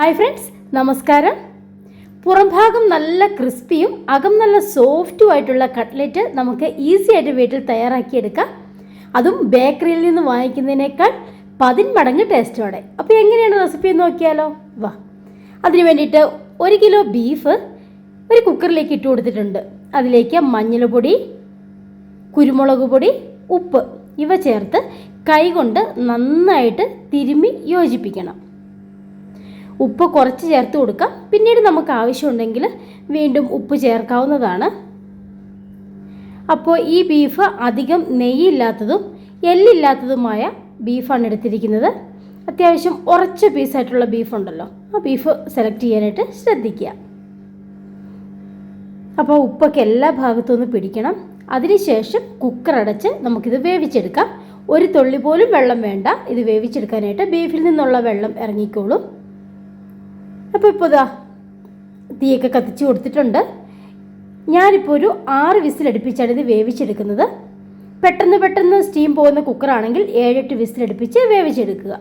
Hi friends നമസ്കാരം. പുറംഭാഗം നല്ല ക്രിസ്പിയും അകം നല്ല സോഫ്റ്റും ആയിട്ടുള്ള കട്ട്ലറ്റ് നമുക്ക് ഈസി ആയിട്ട് വീട്ടിൽ തയ്യാറാക്കിയെടുക്കാം. അതും ബേക്കറിയിൽ നിന്ന് വാങ്ങിക്കുന്നതിനേക്കാൾ പതിന്മടങ്ങ് ടേസ്റ്റോടെ. അപ്പോൾ എങ്ങനെയാണ് റെസിപ്പി നോക്കിയാലോ? വാ. അതിന് വേണ്ടിയിട്ട് ഒരു കിലോ ബീഫ് ഒരു കുക്കറിലേക്ക് ഇട്ട് കൊടുത്തിട്ടുണ്ട്. അതിലേക്ക് മഞ്ഞൾപ്പൊടി കുരുമുളക് പൊടി ഉപ്പ് ഇവ ചേർത്ത് കൈകൊണ്ട് നന്നായിട്ട് തിരുമ്മി യോജിപ്പിക്കണം. ഉപ്പ് കുറച്ച് ചേർത്ത് കൊടുക്കാം. പിന്നീട് നമുക്ക് ആവശ്യമുണ്ടെങ്കിൽ വീണ്ടും ഉപ്പ് ചേർക്കാവുന്നതാണ്. അപ്പോൾ ഈ ബീഫ് അധികം നെയ്യില്ലാത്തതും എല്ലില്ലാത്തതുമായ ബീഫാണ് എടുത്തിരിക്കുന്നത്. അത്യാവശ്യം ഉറച്ച പീസായിട്ടുള്ള ബീഫുണ്ടല്ലോ ആ ബീഫ് സെലക്ട് ചെയ്യാനായിട്ട് ശ്രദ്ധിക്കുക. അപ്പോൾ ഉപ്പൊക്കെ എല്ലാ ഭാഗത്തു നിന്ന് പിടിക്കണം. അതിനുശേഷം കുക്കർ അടച്ച് നമുക്കിത് വേവിച്ചെടുക്കാം. ഒരു തുള്ളി പോലും വെള്ളം വേണ്ട. ഇത് വേവിച്ചെടുക്കാനായിട്ട് ബീഫിൽ നിന്നുള്ള വെള്ളം ഇറങ്ങിക്കോളും. അപ്പോൾ ഇപ്പോൾ ഇതാ തീയൊക്കെ കത്തിച്ച് കൊടുത്തിട്ടുണ്ട്. ഞാനിപ്പോൾ ഒരു ആറ് വിസിലടുപ്പിച്ചാണ് ഇത് വേവിച്ചെടുക്കുന്നത്. പെട്ടെന്ന് പെട്ടെന്ന് സ്റ്റീം പോകുന്ന കുക്കറാണെങ്കിൽ ഏഴെട്ട് വിസിലടുപ്പിച്ച് വേവിച്ചെടുക്കുക.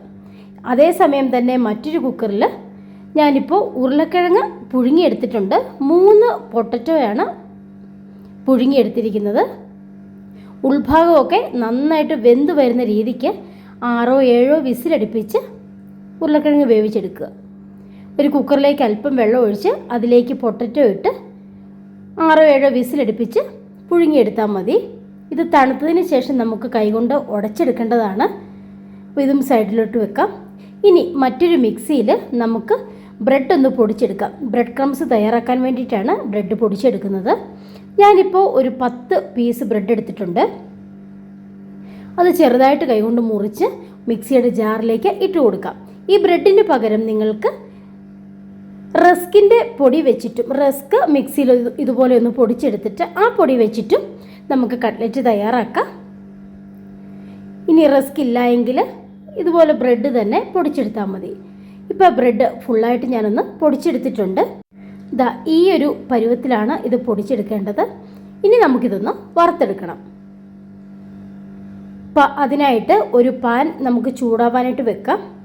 അതേസമയം തന്നെ മറ്റൊരു കുക്കറിൽ ഞാനിപ്പോൾ ഉരുളക്കിഴങ്ങ് പുഴുങ്ങിയെടുത്തിട്ടുണ്ട്. മൂന്ന് പൊട്ടറ്റോയാണ് പുഴുങ്ങിയെടുത്തിരിക്കുന്നത്. ഉൾഭാഗമൊക്കെ നന്നായിട്ട് വെന്ത് വരുന്ന രീതിക്ക് ആറോ ഏഴോ വിസിലടുപ്പിച്ച് ഉരുളക്കിഴങ്ങ് വേവിച്ചെടുക്കുക. ഒരു കുക്കറിലേക്ക് അല്പം വെള്ളം ഒഴിച്ച് അതിലേക്ക് പൊട്ടറ്റോ ഇട്ട് ആറോ ഏഴോ വിസിലടുപ്പിച്ച് പുഴുങ്ങിയെടുത്താൽ മതി. ഇത് തണുത്തതിന് ശേഷം നമുക്ക് കൈകൊണ്ട് ഉടച്ചെടുക്കേണ്ടതാണ്. അപ്പോൾ ഇതും സൈഡിലോട്ട് വെക്കാം. ഇനി മറ്റൊരു മിക്സിയിൽ നമുക്ക് ബ്രെഡ് ഒന്ന് പൊടിച്ചെടുക്കാം. ബ്രെഡ് ക്രംസ് തയ്യാറാക്കാൻ വേണ്ടിയിട്ടാണ് ബ്രെഡ് പൊടിച്ചെടുക്കുന്നത്. ഞാനിപ്പോൾ ഒരു പത്ത് പീസ് ബ്രെഡ് എടുത്തിട്ടുണ്ട്. അത് ചെറുതായിട്ട് കൈകൊണ്ട് മുറിച്ച് മിക്സിയുടെ ജാറിലേക്ക് ഇട്ട് കൊടുക്കാം. ഈ ബ്രെഡിന് പകരം നിങ്ങൾക്ക് റസ്കിന്റെ പൊടി വെച്ചിട്ടും റസ്ക് മിക്സിയിൽ ഇതുപോലെ ഒന്ന് പൊടിച്ചെടുത്തിട്ട് ആ പൊടി വെച്ചിട്ടും നമുക്ക് കട്ട്ലറ്റ് തയ്യാറാക്കാം. ഇനി റസ്ക് ഇല്ല എങ്കിൽ ഇതുപോലെ ബ്രെഡ് തന്നെ പൊടിച്ചെടുത്താൽ മതി. ഇപ്പോൾ ബ്രെഡ് ഫുള്ളായിട്ട് ഞാനൊന്ന് പൊടിച്ചെടുത്തിട്ടുണ്ട്. ദാ ഈ ഒരു പരുവത്തിലാണ് ഇത് പൊടിച്ചെടുക്കേണ്ടത്. ഇനി നമുക്കിതൊന്ന് വറുത്തെടുക്കണം. അപ്പം അതിനായിട്ട് ഒരു പാൻ നമുക്ക് ചൂടാവാനായിട്ട് വെക്കാം.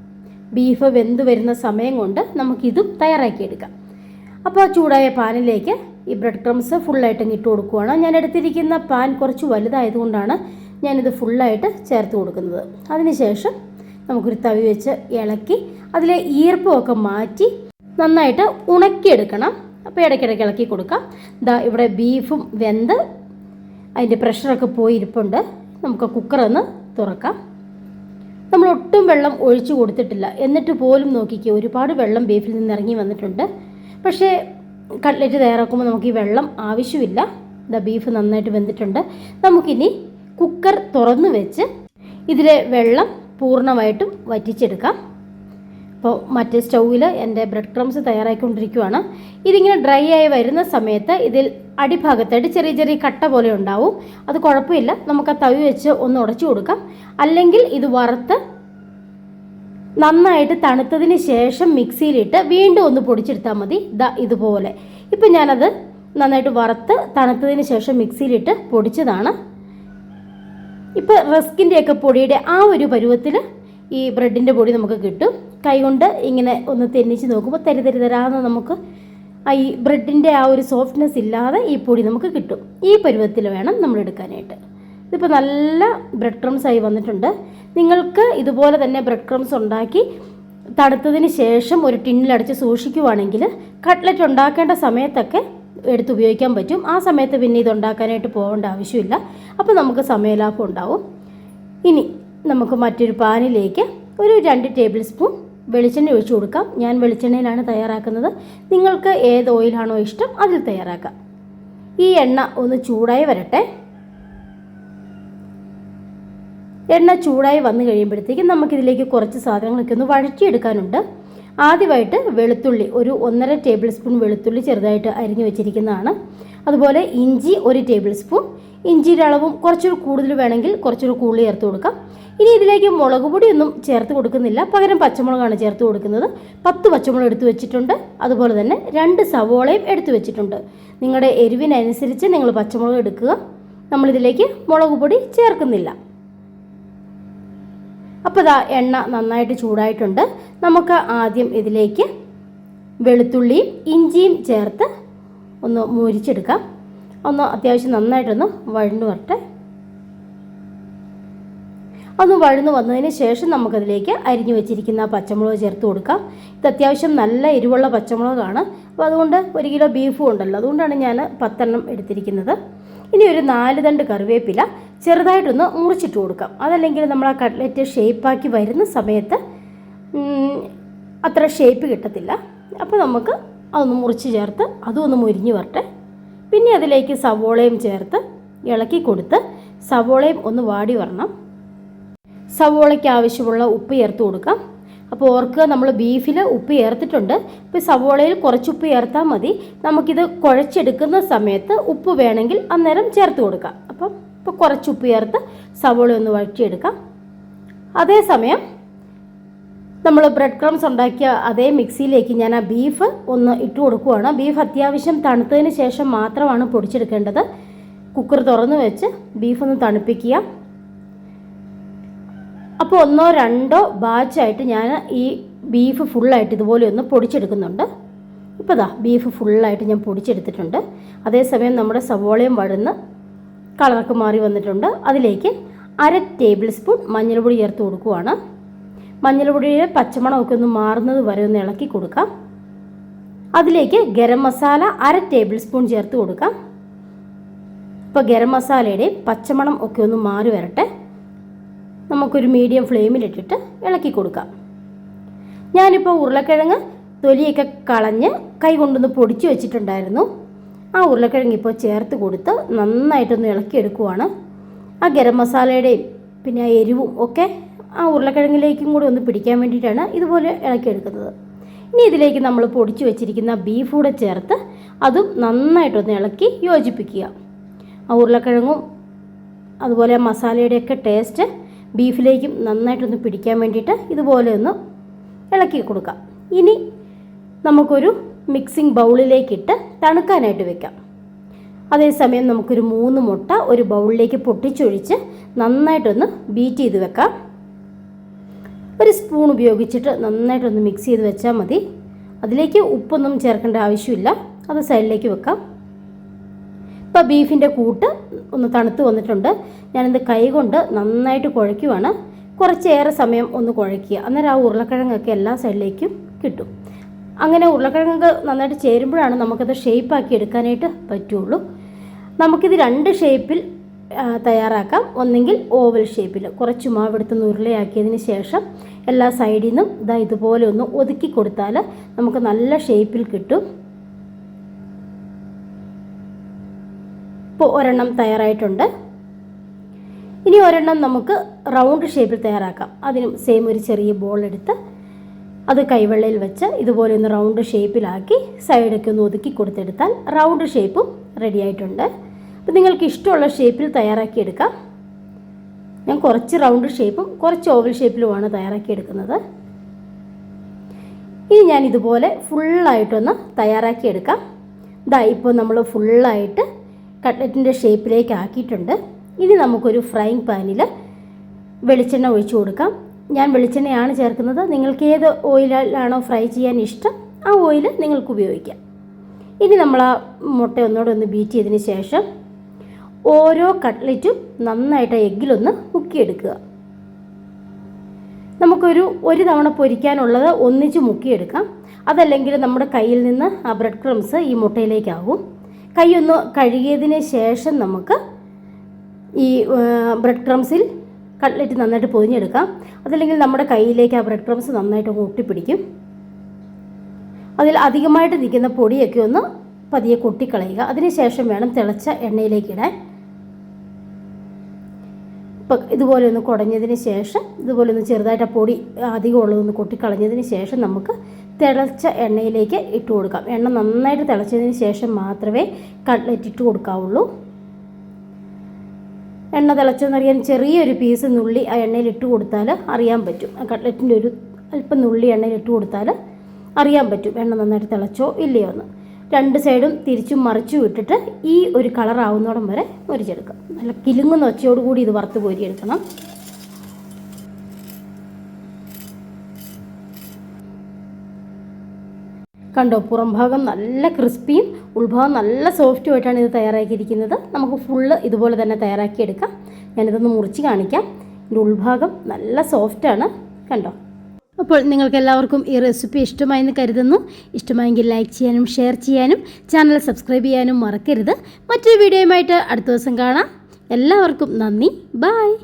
ബീഫ് വെന്ത് വരുന്ന സമയം കൊണ്ട് നമുക്കിതും തയ്യാറാക്കിയെടുക്കാം. അപ്പോൾ ചൂടായ പാനിലേക്ക് ഈ ബ്രെഡ് ക്രംസ് ഫുള്ളായിട്ട് ഇട്ട് കൊടുക്കുകയാണ് ഞാൻ എടുത്തിരിക്കുന്ന പാൻ കുറച്ച് വലുതായതുകൊണ്ടാണ് ഞാനിത് ഫുള്ളായിട്ട് ചേർത്ത് കൊടുക്കുന്നത്. അതിനുശേഷം നമുക്കൊരു തവി വെച്ച് ഇളക്കി അതിലെ ഈർപ്പമൊക്കെ മാറ്റി നന്നായിട്ട് ഉണക്കിയെടുക്കണം. അപ്പോൾ ഇടയ്ക്കിടയ്ക്ക് ഇളക്കി കൊടുക്കാം. ഇതാ ഇവിടെ ബീഫും വെന്ത് അതിന്റെ പ്രഷറൊക്കെ പോയി ഇരിപ്പുണ്ട് നമുക്ക് കുക്കറൊന്ന് തുറക്കാം. നമ്മൾ ഒട്ടും വെള്ളം ഒഴിച്ചു കൊടുത്തിട്ടില്ല. എന്നിട്ട് പോലും നോക്കിക്കുക ഒരുപാട് വെള്ളം ബീഫിൽ നിന്ന് ഇറങ്ങി വന്നിട്ടുണ്ട്. പക്ഷേ കട്ട്ലറ്റ് തയ്യാറാക്കുമ്പോൾ നമുക്ക് ഈ വെള്ളം ആവശ്യമില്ല. ഇതാ ബീഫ് നന്നായിട്ട് വെന്തിട്ടുണ്ട്. നമുക്കിനി കുക്കർ തുറന്നു വെച്ച് ഇതിലെ വെള്ളം പൂർണമായിട്ടും വറ്റിച്ചെടുക്കാം. അപ്പോൾ മറ്റേ സ്റ്റൗവിൽ എന്റെ ബ്രെഡ് ക്രംസ് തയ്യാറായിക്കൊണ്ടിരിക്കുകയാണ് ഇതിങ്ങനെ ഡ്രൈ ആയി വരുന്ന സമയത്ത് ഇതിൽ അടിഭാഗത്തായിട്ട് ചെറിയ ചെറിയ കട്ട പോലെ ഉണ്ടാവും. അത് കുഴപ്പമില്ല. നമുക്ക് ആ തവി വെച്ച് ഒന്ന് ഉടച്ചു കൊടുക്കാം. അല്ലെങ്കിൽ ഇത് വറുത്ത് നന്നായിട്ട് തണുത്തതിന് ശേഷം മിക്സിയിലിട്ട് വീണ്ടും ഒന്ന് പൊടിച്ചെടുത്താൽ മതി. ദാ ഇതുപോലെ. ഇപ്പം ഞാനത് നന്നായിട്ട് വറുത്ത് തണുത്തതിന് ശേഷം മിക്സിയിലിട്ട് പൊടിച്ചതാണ്. ഇപ്പോൾ റസ്കിന്റെയൊക്കെ പൊടിയുടെ ആ ഒരു പരുവത്തിൽ ഈ ബ്രെഡിന്റെ പൊടി നമുക്ക് കിട്ടും. കൈകൊണ്ട് ഇങ്ങനെ ഒന്ന് തെന്നിച്ച് നോക്കുമ്പോൾ തരി തരി തരാന്ന് നമുക്ക് ഈ ബ്രെഡിന്റെ ആ ഒരു സോഫ്റ്റ്നെസ് ഇല്ലാതെ ഈ പൊടി നമുക്ക് കിട്ടും. ഈ പരുവത്തിൽ വേണം നമ്മൾ എടുക്കാനായിട്ട്. ഇതിപ്പോൾ നല്ല ബ്രെഡ് ക്രംസ് ആയി വന്നിട്ടുണ്ട്. നിങ്ങൾക്ക് ഇതുപോലെ തന്നെ ബ്രെഡ് ക്രംസ് ഉണ്ടാക്കി തണുത്തതിന് ശേഷം ഒരു ടിന്നിലടച്ച് സൂക്ഷിക്കുവാണെങ്കിൽ കട്ട്ലറ്റ് ഉണ്ടാക്കേണ്ട സമയത്തൊക്കെ എടുത്ത് ഉപയോഗിക്കാൻ പറ്റും. ആ സമയത്ത് പിന്നെ ഇത് ഉണ്ടാക്കാനായിട്ട് പോകേണ്ട ആവശ്യമില്ല. അപ്പോൾ നമുക്ക് സമയലാഭം ഉണ്ടാവും. ഇനി നമുക്ക് മറ്റൊരു പാനിലേക്ക് ഒരു രണ്ട് ടേബിൾ സ്പൂൺ വെളിച്ചെണ്ണ ഒഴിച്ചു കൊടുക്കാം. ഞാൻ വെളിച്ചെണ്ണയിലാണ് തയ്യാറാക്കുന്നത്. നിങ്ങൾക്ക് ഏത് ഓയിലാണോ ഇഷ്ടം അതിൽ തയ്യാറാക്കാം. ഈ എണ്ണ ഒന്ന് ചൂടായി വരട്ടെ. എണ്ണ ചൂടായി വന്നു കഴിയുമ്പോഴത്തേക്കും നമുക്കിതിലേക്ക് കുറച്ച് സാധനങ്ങളൊക്കെ ഒന്ന് വഴറ്റിയെടുക്കാനുണ്ട്. ആദ്യമായിട്ട് വെളുത്തുള്ളി ഒരു ഒന്നര ടേബിൾ സ്പൂൺ വെളുത്തുള്ളി ചെറുതായിട്ട് അരിഞ്ഞു വെച്ചിരിക്കുന്നതാണ്. അതുപോലെ ഇഞ്ചി ഒരു ടേബിൾ സ്പൂൺ ഇഞ്ചിയുടെ അളവും കുറച്ചൊരു കൂടുതൽ വേണമെങ്കിൽ കുറച്ചുകൂടി കൂടുതൽ ചേർത്ത് കൊടുക്കാം. ഇനി ഇതിലേക്ക് മുളക് പൊടിയൊന്നും ചേർത്ത് കൊടുക്കുന്നില്ല. പകരം പച്ചമുളകാണ് ചേർത്ത് കൊടുക്കുന്നത്. പത്ത് പച്ചമുളക് എടുത്തു വെച്ചിട്ടുണ്ട്. അതുപോലെ തന്നെ രണ്ട് സവോളയും എടുത്തു വെച്ചിട്ടുണ്ട്. നിങ്ങളുടെ എരിവിനനുസരിച്ച് നിങ്ങൾ പച്ചമുളക് എടുക്കുക. നമ്മളിതിലേക്ക് മുളക് പൊടി ചേർക്കുന്നില്ല. അപ്പോൾ ഇതാ എണ്ണ നന്നായിട്ട് ചൂടായിട്ടുണ്ട്. നമുക്ക് ആദ്യം ഇതിലേക്ക് വെളുത്തുള്ളിയും ഇഞ്ചിയും ചേർത്ത് ഒന്ന് മുരിച്ചെടുക്കാം. ഒന്ന് അത്യാവശ്യം നന്നായിട്ടൊന്ന് വഴന്നു വരട്ടെ. ഒന്ന് വഴന്നു വന്നതിന് ശേഷം നമുക്കതിലേക്ക് അരിഞ്ഞു വെച്ചിരിക്കുന്ന പച്ചമുളക് ചേർത്ത് കൊടുക്കാം. ഇത് അത്യാവശ്യം നല്ല എരിവുള്ള പച്ചമുളകാണ്. അപ്പോൾ അതുകൊണ്ട് ഒരു കിലോ ബീഫും ഉണ്ടല്ലോ. അതുകൊണ്ടാണ് ഞാൻ പത്തെണ്ണം എടുത്തിരിക്കുന്നത്. ഇനി ഒരു നാല് തണ്ട് കറിവേപ്പില ചെറുതായിട്ടൊന്ന് മുറിച്ചിട്ട് കൊടുക്കാം. അതല്ലെങ്കിൽ നമ്മൾ ആ കട്ട്ലറ്റ് ഷേപ്പാക്കി വരുന്ന സമയത്ത് അത്ര ഷേപ്പ് കിട്ടത്തില്ല. അപ്പോൾ നമുക്ക് അതൊന്ന് മുറിച്ച് ചേർത്ത് അതും ഒന്ന് മുരിഞ്ഞ് വരട്ടെ. പിന്നെ അതിലേക്ക് സവോളയും ചേർത്ത് ഇളക്കി കൊടുത്ത് സവോളയും ഒന്ന് വാടി വരണം. സവോളയ്ക്ക് ആവശ്യമുള്ള ഉപ്പ് ചേർത്ത് കൊടുക്കാം. അപ്പോൾ ഓർക്കുക നമ്മൾ ബീഫിൽ ഉപ്പ് ചേർത്തിട്ടുണ്ട്. ഇപ്പോൾ സവോളയിൽ കുറച്ച് ഉപ്പ് ചേർത്താൽ മതി. നമുക്കിത് കുഴച്ചെടുക്കുന്ന സമയത്ത് ഉപ്പ് വേണമെങ്കിൽ അന്നേരം ചേർത്ത് കൊടുക്കാം. അപ്പം ഇപ്പോൾ കുറച്ച് ഉപ്പ് ചേർത്ത് സവോള ഒന്ന് വഴറ്റിയെടുക്കാം. അതേസമയം നമ്മൾ ബ്രെഡ് ക്രംസ് ഉണ്ടാക്കിയ അതേ മിക്സിയിലേക്ക് ഞാൻ ആ ബീഫ് ഒന്ന് ഇട്ട് കൊടുക്കുവാണ്. ബീഫ് അത്യാവശ്യം തണുത്തതിന് ശേഷം മാത്രമാണ് പൊടിച്ചെടുക്കേണ്ടത്. കുക്കർ തുറന്ന് വെച്ച് ബീഫ് ഒന്ന് തണുപ്പിക്കുക. അപ്പോൾ ഒന്നോ രണ്ടോ ബാച്ചായിട്ട് ഞാൻ ഈ ബീഫ് ഫുള്ളായിട്ട് ഇതുപോലെ ഒന്ന് പൊടിച്ചെടുക്കുന്നുണ്ട്. ഇപ്പോൾ ദാ ബീഫ് ഫുള്ളായിട്ട് ഞാൻ പൊടിച്ചെടുത്തിട്ടുണ്ട്. അതേസമയം നമ്മുടെ സവോളയും വഴന്ന് കളറൊക്കെ മാറി വന്നിട്ടുണ്ട്. അതിലേക്ക് അര ടേബിൾ സ്പൂൺ മഞ്ഞൾപ്പൊടി ചേർത്ത് കൊടുക്കുവാണ്. മഞ്ഞൾപ്പൊടിയുടെ പച്ചമണമൊക്കെ ഒന്ന് മാറുന്നത് വരെ ഒന്ന് ഇളക്കി കൊടുക്കാം. അതിലേക്ക് ഗരം മസാല അര ടേബിൾ സ്പൂൺ ചേർത്ത് കൊടുക്കാം. ഇപ്പോൾ ഗരം മസാലയുടെ പച്ചമണം ഒക്കെ ഒന്ന് മാറി വരട്ടെ. നമുക്കൊരു മീഡിയം ഫ്ലെയിമിലിട്ടിട്ട് ഇളക്കി കൊടുക്കാം. ഞാനിപ്പോൾ ഉരുളക്കിഴങ്ങ് തൊലിയൊക്കെ കളഞ്ഞ് കൈ കൊണ്ടൊന്ന് പൊടിച്ചു വെച്ചിട്ടുണ്ടായിരുന്നു. ആ ഉരുളക്കിഴങ്ങ് ഇപ്പോൾ ചേർത്ത് കൊടുത്ത് നന്നായിട്ടൊന്ന് ഇളക്കിയെടുക്കുവാണ്. ആ ഗരം മസാലയുടെയും പിന്നെ ആ എരിവും ഒക്കെ ആ ഉരുളക്കിഴങ്ങിലേക്കും കൂടി ഒന്ന് പിടിക്കാൻ വേണ്ടിയിട്ടാണ് ഇതുപോലെ ഇളക്കിയെടുക്കുന്നത്. ഇനി ഇതിലേക്ക് നമ്മൾ പൊടിച്ചു വെച്ചിരിക്കുന്ന ബീഫ് കൂടെ ചേർത്ത് അതും നന്നായിട്ടൊന്ന് ഇളക്കി യോജിപ്പിക്കുക. ആ ഉരുളക്കിഴങ്ങും അതുപോലെ മസാലയുടെയൊക്കെ ടേസ്റ്റ് ബീഫിലേക്കും നന്നായിട്ടൊന്ന് പിടിക്കാൻ വേണ്ടിയിട്ട് ഇതുപോലെ ഒന്ന് ഇളക്കി കൊടുക്കാം. ഇനി നമുക്കൊരു മിക്സിംഗ് ബൗളിലേക്കിട്ട് തണുക്കാനായിട്ട് വെക്കാം. അതേസമയം നമുക്കൊരു മൂന്ന് മുട്ട ഒരു ബൗളിലേക്ക് പൊട്ടിച്ചൊഴിച്ച് നന്നായിട്ടൊന്ന് ബീറ്റ് ചെയ്ത് വെക്കാം. ഒരു സ്പൂൺ ഉപയോഗിച്ചിട്ട് നന്നായിട്ടൊന്ന് മിക്സ് ചെയ്ത് വെച്ചാൽ മതി. അതിലേക്ക് ഉപ്പൊന്നും ചേർക്കേണ്ട ആവശ്യമില്ല. അത് സൈഡിലേക്ക് വെക്കാം. ഇപ്പോൾ ബീഫിന്റെ കൂട്ട് ഒന്ന് തണുത്ത് വന്നിട്ടുണ്ട്. ഞാനിത് കൈകൊണ്ട് നന്നായിട്ട് കുഴയ്ക്കുവാണ്. കുറച്ചേറെ സമയം ഒന്ന് കുഴയ്ക്കുക. അന്നേരം ആ ഉരുളക്കിഴങ്ങൊക്കെ എല്ലാ സൈഡിലേക്കും കിട്ടും. അങ്ങനെ ഉരുളക്കിഴങ്ങ് നന്നായിട്ട് ചേരുമ്പോഴാണ് നമുക്കത് ഷേപ്പാക്കി എടുക്കാനായിട്ട് പറ്റുള്ളൂ. നമുക്കിത് രണ്ട് ഷേപ്പിൽ തയ്യാറാക്കാം. ഒന്നെങ്കിൽ ഓവൽ ഷേപ്പിൽ കുറച്ച് മാവെടുത്ത് ഉരുളയാക്കിയതിന് ശേഷം എല്ലാ സൈഡിൽ നിന്നും ഇതാ ഇതുപോലെ ഒന്ന് ഒതുക്കി കൊടുത്താൽ നമുക്ക് നല്ല ഷേപ്പിൽ കിട്ടും. ഇപ്പോൾ ഒരെണ്ണം തയ്യാറായിട്ടുണ്ട്. ഇനി ഒരെണ്ണം നമുക്ക് റൗണ്ട് ഷേപ്പിൽ തയ്യാറാക്കാം. അതിനും സെയിം ഒരു ചെറിയ ബോൾ എടുത്ത് അത് കൈവെള്ളയിൽ വെച്ച് ഇതുപോലെ ഒന്ന് റൗണ്ട് ഷേപ്പിലാക്കി സൈഡൊക്കെ ഒന്ന് ഒതുക്കി കൊടുത്തെടുത്താൽ റൗണ്ട് ഷേപ്പും റെഡി ആയിട്ടുണ്ട്. അപ്പോൾ നിങ്ങൾക്ക് ഇഷ്ടമുള്ള ഷേപ്പിൽ തയ്യാറാക്കി എടുക്കാം. ഞാൻ കുറച്ച് റൗണ്ട് ഷേപ്പും കുറച്ച് ഓവൽ ഷേപ്പിലുമാണ് തയ്യാറാക്കി എടുക്കുന്നത്. ഇനി ഞാൻ ഇതുപോലെ ഫുള്ളായിട്ടൊന്ന് തയ്യാറാക്കി എടുക്കാം. ഇതാ ഇപ്പോൾ നമ്മൾ ഫുള്ളായിട്ട് കട്ട്ലറ്റിന്റെ ഷേപ്പിലേക്ക് ആക്കിയിട്ടുണ്ട്. ഇനി നമുക്കൊരു ഫ്രൈങ് പാനിൽ വെളിച്ചെണ്ണ ഒഴിച്ചു കൊടുക്കാം. ഞാൻ വെളിച്ചെണ്ണയാണ് ചേർക്കുന്നത്. നിങ്ങൾക്ക് ഏത് ഓയിലാണോ ഫ്രൈ ചെയ്യാൻ ഇഷ്ടം ആ ഓയിൽ നിങ്ങൾക്ക് ഉപയോഗിക്കാം. ഇനി നമ്മൾ ആ മുട്ട ഒന്നുകൂടെ ഒന്ന് ബീറ്റ് ചെയ്തതിന് ശേഷം ഓരോ കട്ട്ലറ്റും നന്നായിട്ട് എഗ്ഗിലൊന്ന് മുക്കിയെടുക്കുക. നമുക്കൊരു ഒരു തവണ പൊരിക്കാനുള്ളത് ഒന്നിച്ച് മുക്കിയെടുക്കാം. അതല്ലെങ്കിൽ നമ്മുടെ കയ്യിൽ നിന്ന് ആ ബ്രെഡ് ക്രംസ് ഈ മുട്ടയിലേക്കാകും. കൈ ഒന്ന് കഴുകിയതിന് ശേഷം നമുക്ക് ഈ ബ്രെഡ് ക്രംസിൽ കട്ട്ലറ്റ് നന്നായിട്ട് പൊതിഞ്ഞെടുക്കാം. അതല്ലെങ്കിൽ നമ്മുടെ കയ്യിലേക്ക് ആ ബ്രെഡ് ക്രംസ് നന്നായിട്ട് ഒട്ടിപ്പിടിക്കും. അതിൽ അധികമായിട്ട് നിൽക്കുന്ന പൊടിയൊക്കെ ഒന്ന് പതിയെ കൊട്ടിക്കളയുക. അതിനുശേഷം വേണം തിളച്ച എണ്ണയിലേക്ക് ഇടാൻ. ഇതുപോലെ ഒന്ന് കുടഞ്ഞതിന് ശേഷം ഇതുപോലെ ഒന്ന് ചെറുതായിട്ട് ആ പൊടി അധികം ഉള്ളതൊന്ന് കൊട്ടിക്കളഞ്ഞതിന് ശേഷം നമുക്ക് തിളച്ച എണ്ണയിലേക്ക് ഇട്ട് കൊടുക്കാം. എണ്ണ നന്നായിട്ട് തിളച്ചതിന് ശേഷം മാത്രമേ കട്ട്ലറ്റ് ഇട്ട് കൊടുക്കാവുള്ളൂ. എണ്ണ തിളച്ചെന്നറിയാൻ ചെറിയൊരു പീസ് നുള്ളി ആ എണ്ണയിൽ ഇട്ട് കൊടുത്താൽ അറിയാൻ പറ്റും. ആ കട്ട്ലറ്റിന്റെ ഒരു അല്പം നുള്ളി എണ്ണയിൽ ഇട്ട് കൊടുത്താൽ അറിയാൻ പറ്റും എണ്ണ നന്നായിട്ട് തിളച്ചോ ഇല്ലയോ എന്ന്. രണ്ട് സൈഡും തിരിച്ചും മറിച്ചു വിട്ടിട്ട് ഈ ഒരു കളർ ആവുന്നോടം വരെ മുരിച്ചെടുക്കാം. നല്ല കിലുങ്ങുന്ന ഒച്ചയോടുകൂടി ഇത് വറുത്ത് കോരിയെടുക്കണം. കണ്ടോ പുറം ഭാഗം നല്ല ക്രിസ്പിയും ഉൾഭാഗം നല്ല സോഫ്റ്റുമായിട്ടാണ് ഇത് തയ്യാറാക്കിയിരിക്കുന്നത്. നമുക്ക് ഫുള്ള് ഇതുപോലെ തന്നെ തയ്യാറാക്കിയെടുക്കാം. ഞാനിതൊന്ന് മുറിച്ച് കാണിക്കാം. ഇതിന്റെ ഉൾഭാഗം നല്ല സോഫ്റ്റാണ്. കണ്ടോ അപ്പോൾ നിങ്ങൾക്ക് എല്ലാവർക്കും ഈ റെസിപ്പി ഇഷ്ടമായെന്ന് കരുതുന്നു. ഇഷ്ടമായെങ്കിൽ ലൈക്ക് ചെയ്യാനും ഷെയർ ചെയ്യാനും ചാനൽ സബ്സ്ക്രൈബ് ചെയ്യാനും മറക്കരുത്. മറ്റൊരു വീഡിയോയുമായിട്ട് അടുത്ത ദിവസം കാണാം. എല്ലാവർക്കും നന്ദി. ബായ്